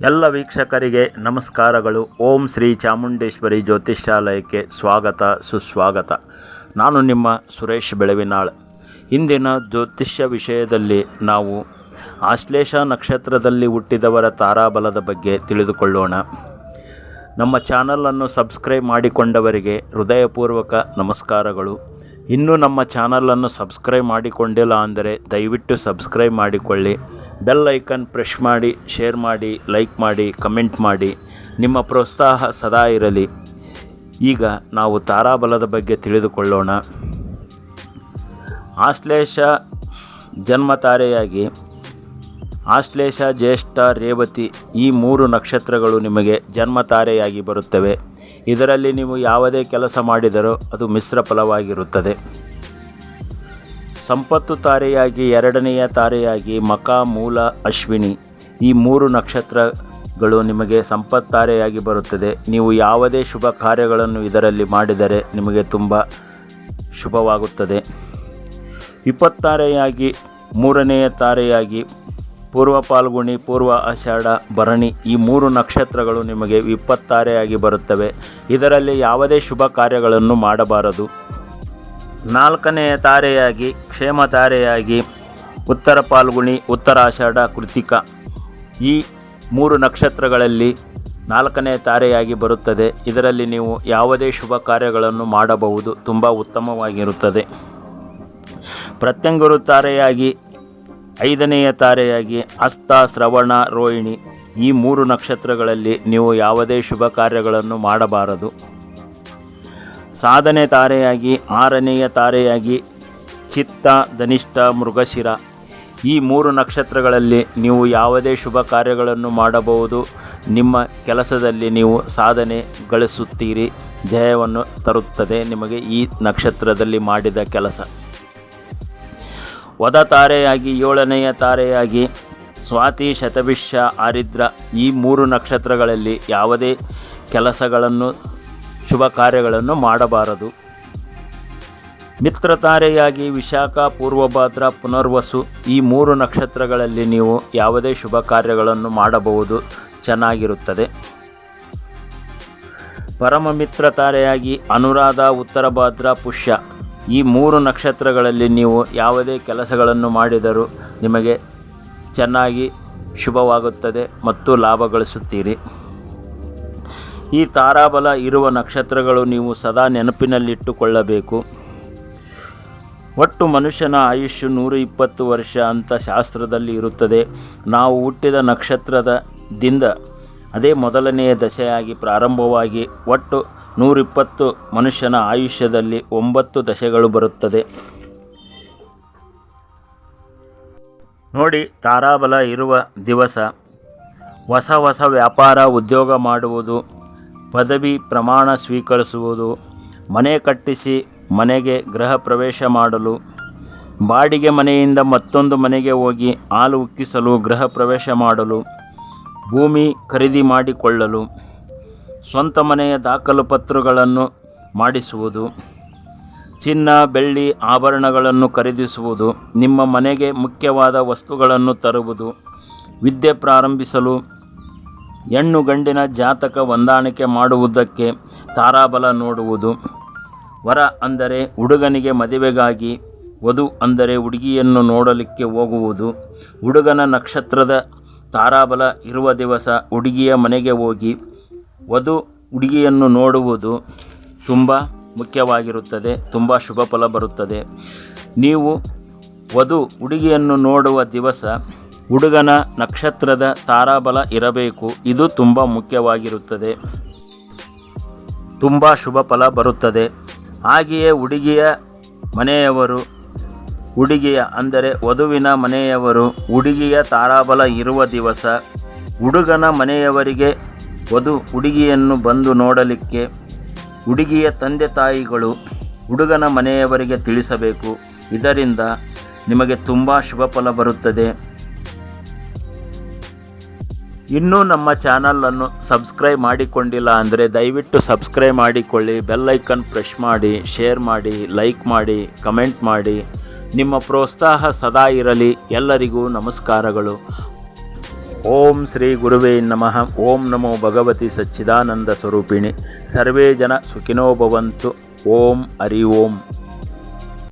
ಎಲ್ಲ ವೀಕ್ಷಕರಿಗೆ ನಮಸ್ಕಾರಗಳು. ಓಂ ಶ್ರೀ ಚಾಮುಂಡೇಶ್ವರಿ ಜ್ಯೋತಿಷ್ಯಾಲಯಕ್ಕೆ ಸ್ವಾಗತ, ಸುಸ್ವಾಗತ. ನಾನು ನಿಮ್ಮ ಸುರೇಶ್ ಬೆಳವಿನಾಳ್. ಇಂದಿನ ಜ್ಯೋತಿಷ್ಯ ವಿಷಯದಲ್ಲಿ ನಾವು ಆಶ್ಲೇಷ ನಕ್ಷತ್ರದಲ್ಲಿ ಹುಟ್ಟಿದವರ ತಾರಾಬಲದ ಬಗ್ಗೆ ತಿಳಿದುಕೊಳ್ಳೋಣ. ನಮ್ಮ ಚಾನಲನ್ನು ಸಬ್ಸ್ಕ್ರೈಬ್ ಮಾಡಿಕೊಂಡವರಿಗೆ ಹೃದಯಪೂರ್ವಕ ನಮಸ್ಕಾರಗಳು. ಇನ್ನೂ ನಮ್ಮ ಚಾನಲನ್ನು ಸಬ್ಸ್ಕ್ರೈಬ್ ಮಾಡಿಕೊಂಡಿಲ್ಲ ಅಂದರೆ ದಯವಿಟ್ಟು ಸಬ್ಸ್ಕ್ರೈಬ್ ಮಾಡಿಕೊಳ್ಳಿ. ಬೆಲ್ ಐಕನ್ ಪ್ರೆಸ್ ಮಾಡಿ, ಶೇರ್ ಮಾಡಿ, ಲೈಕ್ ಮಾಡಿ, ಕಮೆಂಟ್ ಮಾಡಿ. ನಿಮ್ಮ ಪ್ರೋತ್ಸಾಹ ಸದಾ ಇರಲಿ. ಈಗ ನಾವು ತಾರಾಬಲದ ಬಗ್ಗೆ ತಿಳಿದುಕೊಳ್ಳೋಣ. ಆಶ್ಲೇಷ ಜನ್ಮ ತಾರೆಯಾಗಿ ಆಶ್ಲೇಷ, ಜ್ಯೇಷ್ಠ, ರೇವತಿ ಈ ಮೂರು ನಕ್ಷತ್ರಗಳು ನಿಮಗೆ ಜನ್ಮ ತಾರೆಯಾಗಿ ಬರುತ್ತವೆ. ಇದರಲ್ಲಿ ನೀವು ಯಾವುದೇ ಕೆಲಸ ಮಾಡಿದರೂ ಅದು ಮಿಶ್ರ ಫಲವಾಗಿರುತ್ತದೆ. ಸಂಪತ್ತು ತಾರೆಯಾಗಿ ಎರಡನೆಯ ತಾರೆಯಾಗಿ ಮಕ, ಮೂಲ, ಅಶ್ವಿನಿ ಈ ಮೂರು ನಕ್ಷತ್ರಗಳು ನಿಮಗೆ ಸಂಪತ್ತು ತಾರೆಯಾಗಿ ಬರುತ್ತದೆ. ನೀವು ಯಾವುದೇ ಶುಭ ಕಾರ್ಯಗಳನ್ನು ಇದರಲ್ಲಿ ಮಾಡಿದರೆ ನಿಮಗೆ ತುಂಬ ಶುಭವಾಗುತ್ತದೆ. ಇಪ್ಪತ್ತಾರೆಯಾಗಿ ಮೂರನೆಯ ತಾರೆಯಾಗಿ ಪೂರ್ವ ಪಾಲ್ಗುಣಿ, ಪೂರ್ವ ಆಷಾಢ, ಭರಣಿ ಈ ಮೂರು ನಕ್ಷತ್ರಗಳು ನಿಮಗೆ ವಿಪತ್ತಾರೆಯಾಗಿ ಬರುತ್ತವೆ. ಇದರಲ್ಲಿ ಯಾವುದೇ ಶುಭ ಕಾರ್ಯಗಳನ್ನು ಮಾಡಬಾರದು. ನಾಲ್ಕನೆಯ ತಾರೆಯಾಗಿ, ಕ್ಷೇಮ ತಾರೆಯಾಗಿ ಉತ್ತರ ಪಾಲ್ಗುಣಿ, ಉತ್ತರ ಆಷಾಢ, ಕೃತಿಕ ಈ ಮೂರು ನಕ್ಷತ್ರಗಳಲ್ಲಿ ನಾಲ್ಕನೇ ತಾರೆಯಾಗಿ ಬರುತ್ತದೆ. ಇದರಲ್ಲಿ ನೀವು ಯಾವುದೇ ಶುಭ ಕಾರ್ಯಗಳನ್ನು ಮಾಡಬಹುದು. ತುಂಬ ಉತ್ತಮವಾಗಿರುತ್ತದೆ. ಪ್ರತ್ಯಂಗರು ತಾರೆಯಾಗಿ ಐದನೆಯ ತಾರೆಯಾಗಿ ಅಸ್ತ, ಶ್ರವಣ, ರೋಹಿಣಿ ಈ ಮೂರು ನಕ್ಷತ್ರಗಳಲ್ಲಿ ನೀವು ಯಾವುದೇ ಶುಭ ಕಾರ್ಯಗಳನ್ನು ಮಾಡಬಾರದು. ಸಾಧನೆ ತಾರೆಯಾಗಿ ಆರನೆಯ ತಾರೆಯಾಗಿ ಚಿತ್ತ, ಧನಿಷ್ಠ, ಮೃಗಶಿರ ಈ ಮೂರು ನಕ್ಷತ್ರಗಳಲ್ಲಿ ನೀವು ಯಾವುದೇ ಶುಭ ಕಾರ್ಯಗಳನ್ನು ಮಾಡಬಹುದು. ನಿಮ್ಮ ಕೆಲಸದಲ್ಲಿ ನೀವು ಸಾಧನೆ ಗಳಿಸುತ್ತೀರಿ. ಜಯವನ್ನು ತರುತ್ತದೆ ನಿಮಗೆ ಈ ನಕ್ಷತ್ರದಲ್ಲಿ ಮಾಡಿದ ಕೆಲಸ. ವದ ತಾರೆಯಾಗಿ ಏಳನೆಯ ತಾರೆಯಾಗಿ ಸ್ವಾತಿ ಶತಭಿಷ್ಯ ಆರಿದ್ರ ಈ ಮೂರು ನಕ್ಷತ್ರಗಳಲ್ಲಿ ಯಾವುದೇ ಕೆಲಸಗಳನ್ನು, ಶುಭ ಕಾರ್ಯಗಳನ್ನು ಮಾಡಬಾರದು. ಮಿತ್ರತಾರೆಯಾಗಿ ವಿಶಾಖ, ಪೂರ್ವಭಾದ್ರ, ಪುನರ್ವಸು ಈ ಮೂರು ನಕ್ಷತ್ರಗಳಲ್ಲಿ ನೀವು ಯಾವುದೇ ಶುಭ ಕಾರ್ಯಗಳನ್ನು ಮಾಡಬಹುದು, ಚೆನ್ನಾಗಿರುತ್ತದೆ. ಪರಮ ಮಿತ್ರ ತಾರೆಯಾಗಿ ಅನುರಾಧ ಉತ್ತರ ಭಾದ್ರ ಪುಷ್ಯ ಈ ಮೂರು ನಕ್ಷತ್ರಗಳಲ್ಲಿ ನೀವು ಯಾವುದೇ ಕೆಲಸಗಳನ್ನು ಮಾಡಿದರೂ ನಿಮಗೆ ಚೆನ್ನಾಗಿ ಶುಭವಾಗುತ್ತದೆ ಮತ್ತು ಲಾಭ ಗಳಿಸುತ್ತೀರಿ. ಈ ತಾರಾಬಲ ಇರುವ ನಕ್ಷತ್ರಗಳು ನೀವು ಸದಾ ನೆನಪಿನಲ್ಲಿಟ್ಟುಕೊಳ್ಳಬೇಕು. ಒಟ್ಟು ಮನುಷ್ಯನ ಆಯುಷ್ಯು ನೂರ ಇಪ್ಪತ್ತು ವರ್ಷ ಅಂತ ಶಾಸ್ತ್ರದಲ್ಲಿ ಇರುತ್ತದೆ. ನಾವು ಹುಟ್ಟಿದ ನಕ್ಷತ್ರದ ದಿಂದ ಅದೇ ಮೊದಲನೆಯ ದಶೆಯಾಗಿ ಪ್ರಾರಂಭವಾಗಿ ಒಟ್ಟು ನೂರಿಪ್ಪತ್ತು ಮನುಷ್ಯನ ಆಯುಷ್ಯದಲ್ಲಿ ಒಂಬತ್ತು ದಶೆಗಳು ಬರುತ್ತದೆ. ನೋಡಿ, ತಾರಾಬಲ ಇರುವ ದಿವಸ. ಹೊಸ ಹೊಸ ವ್ಯಾಪಾರ, ಉದ್ಯೋಗ ಮಾಡುವುದು, ಪದವಿ ಪ್ರಮಾಣ ಸ್ವೀಕರಿಸುವುದು, ಮನೆ ಕಟ್ಟಿಸಿ ಮನೆಗೆ ಗೃಹ ಪ್ರವೇಶ ಮಾಡಲು, ಬಾಡಿಗೆ ಮನೆಯಿಂದ ಮತ್ತೊಂದು ಮನೆಗೆ ಹೋಗಿ ಹಾಲು ಉಕ್ಕಿಸಲು ಗೃಹ ಪ್ರವೇಶ ಮಾಡಲು, ಭೂಮಿ ಖರೀದಿ ಮಾಡಿಕೊಳ್ಳಲು. ಸ್ವಂತ ಮನೆಯ ದಾಖಲು ಪತ್ರಗಳನ್ನು ಮಾಡಿಸುವುದು, ಚಿನ್ನ, ಬೆಳ್ಳಿ ಆಭರಣಗಳನ್ನು ಖರೀದಿಸುವುದು, ನಿಮ್ಮ ಮನೆಗೆ ಮುಖ್ಯವಾದ ವಸ್ತುಗಳನ್ನು ತರುವುದು, ವಿದ್ಯೆ ಪ್ರಾರಂಭಿಸಲು, ಹೆಣ್ಣು ಗಂಡಿನ ಜಾತಕ ಹೊಂದಾಣಿಕೆ ಮಾಡುವುದಕ್ಕೆ ತಾರಾಬಲ ನೋಡುವುದು, ವರ ಅಂದರೆ ಹುಡುಗನಿಗೆ ಮದುವೆಗಾಗಿ, ವಧು ಅಂದರೆ ಹುಡುಗಿಯನ್ನು ನೋಡಲಿಕ್ಕೆ ಹೋಗುವುದು, ಹುಡುಗನ ನಕ್ಷತ್ರದ ತಾರಾಬಲ ಇರುವ ದಿವಸ ಹುಡುಗಿಯ ಮನೆಗೆ ಹೋಗಿ ವಧು ಹುಡುಗಿಯನ್ನು ನೋಡುವುದು ತುಂಬ ಮುಖ್ಯವಾಗಿರುತ್ತದೆ, ತುಂಬ ಶುಭ ಫಲ ಬರುತ್ತದೆ. ನೀವು ವಧು ಹುಡುಗಿಯನ್ನು ನೋಡುವ ದಿವಸ ಹುಡುಗನ ನಕ್ಷತ್ರದ ತಾರಾಬಲ ಇರಬೇಕು, ಇದು ತುಂಬ ಮುಖ್ಯವಾಗಿರುತ್ತದೆ. ತುಂಬ ಶುಭ ಫಲ ಬರುತ್ತದೆ. ಹಾಗೆಯೇ ಹುಡುಗಿಯ ಮನೆಯವರು, ಹುಡುಗಿಯ ಅಂದರೆ ವಧುವಿನ ಮನೆಯವರು ಹುಡುಗಿಯ ತಾರಾಬಲ ಇರುವ ದಿವಸ ಹುಡುಗನ ಮನೆಯವರಿಗೆ ವಧು ಹುಡುಗಿಯನ್ನು ಬಂದು ನೋಡಲಿಕ್ಕೆ ಹುಡುಗಿಯ ತಂದೆ ತಾಯಿಗಳು ಹುಡುಗನ ಮನೆಯವರಿಗೆ ತಿಳಿಸಬೇಕು. ಇದರಿಂದ ನಿಮಗೆ ತುಂಬ ಶುಭ ಫಲ ಬರುತ್ತದೆ. ಇನ್ನೂ ನಮ್ಮ ಚಾನಲನ್ನು ಸಬ್ಸ್ಕ್ರೈಬ್ ಮಾಡಿಕೊಂಡಿಲ್ಲ ಅಂದರೆ ದಯವಿಟ್ಟು ಸಬ್ಸ್ಕ್ರೈಬ್ ಮಾಡಿಕೊಳ್ಳಿ ಬೆಲ್ಲೈಕನ್ ಪ್ರೆಸ್ ಮಾಡಿ, ಶೇರ್ ಮಾಡಿ, ಲೈಕ್ ಮಾಡಿ, ಕಮೆಂಟ್ ಮಾಡಿ. ನಿಮ್ಮ ಪ್ರೋತ್ಸಾಹ ಸದಾ ಇರಲಿ. ಎಲ್ಲರಿಗೂ ನಮಸ್ಕಾರಗಳು. ಓಂ ಶ್ರೀ ಗುರುವೇ ನಮಃ. ಓಂ ನಮೋ ಭಗವತಿ ಸಚ್ಚಿದಾನಂದ ಸ್ವರೂಪಿಣಿ. ಸರ್ವೇ ಜನ ಸುಖಿನೋ ಭವಂತು. ಓಂ ಹರಿ ಓಂ.